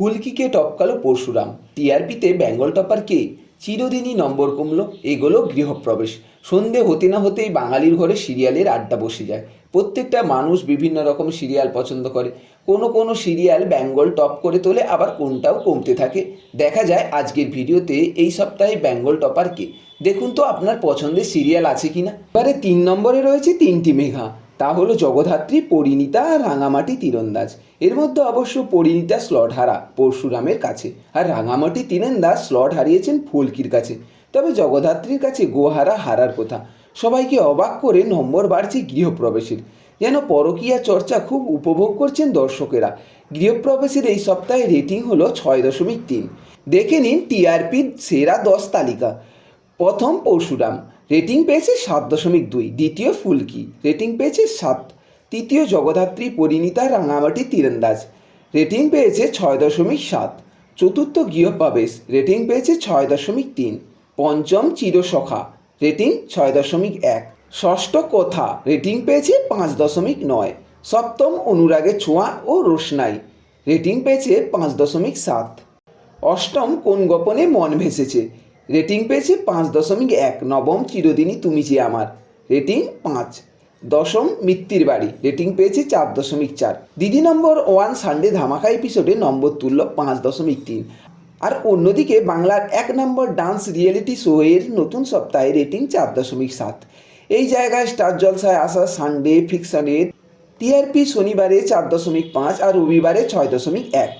ফুলকিকে টপকালো পরশুরাম। টিআরপিতে Bengal topper কে? চিরদিনই নম্বর কমলো, এগোলো গৃহপ্রবেশ। সন্ধে হতে না হতেই বাঙালির ঘরে সিরিয়ালের আড্ডা বসে যায়। প্রত্যেকটা মানুষ বিভিন্ন রকম সিরিয়াল পছন্দ করে। কোনো কোনো সিরিয়াল বেঙ্গল টপ করে তোলে, আবার কোনটাও কমতে থাকে। দেখা যায় আজকের ভিডিওতে এই সপ্তাহে বেঙ্গল টপার কে? দেখুন তো আপনার পছন্দের সিরিয়াল আছে কিনা। এবারে তিন নম্বরে রয়েছে তিনটি মেঘা। তা হলো জগধাত্রী, পরিণীতা আর রাঙামাটি তীরন্দাজ। এর মধ্যে অবশ্য পরিণীতা স্লট হারা পরশুরামের কাছে। আর রাঙামাটি তীরন্দাজ স্লট হারিয়েছেন ফুলকির কাছে। তবে জগধাত্রীর কাছে গোহারা হারার কথা সবাইকে অবাক করে নম্বর বাড়ছে গৃহপ্রবেশের। যেন পরকীয়া চর্চা খুব উপভোগ করছেন দর্শকেরা। গৃহপ্রবেশের এই সপ্তাহে রেটিং হলো ছয় দশমিক তিন। দেখে নিন টিআরপির সেরা দশ তালিকা। প্রথম পরশুরাম রেটিং পেয়েছে সাত দশমিক দুই। দ্বিতীয় ফুলকি। রেটিং পেয়েছে সাত। তৃতীয় জগদ্ধাত্রী পরিণীতা রাঙামাটি তীরন্দাজ। রেটিং পেয়েছে ছয় দশমিক সাত। চতুর্থ গৃহপ্রবেশ। রেটিং পেয়েছে ছয় দশমিক তিন। পঞ্চম চিরসখা। রেটিং ছয় দশমিক এক। ষষ্ঠ কথা? রেটিং পেয়েছে পাঁচ দশমিক নয়। সপ্তম অনুরাগের ছোঁয়া ও রোশনাই। রেটিং পেয়েছে পাঁচ দশমিক সাত। অষ্টম কোন গোপনে মন ভেসেছে? রেটিং পেয়েছে পাঁচ দশমিক এক নবম চিরদিনই তুমি যে আমার। রেটিং পাঁচ। দশম মিত্তির বাড়ি। রেটিং পেয়েছে চার দশমিক চার। দিদি নম্বর ওয়ান সানডে ধামাকা এপিসোডে নম্বর তুলল পাঁচ দশমিক তিন। আর অন্যদিকে বাংলার এক নম্বর ডান্স রিয়েলিটি শো এর নতুন সপ্তাহে রেটিং চার দশমিক সাত। এই জায়গায় স্টার জলসায় আসা সানডে ফিকশনের টিআরপি শনিবারে চার দশমিক পাঁচ আর রবিবারে ছয় দশমিক এক।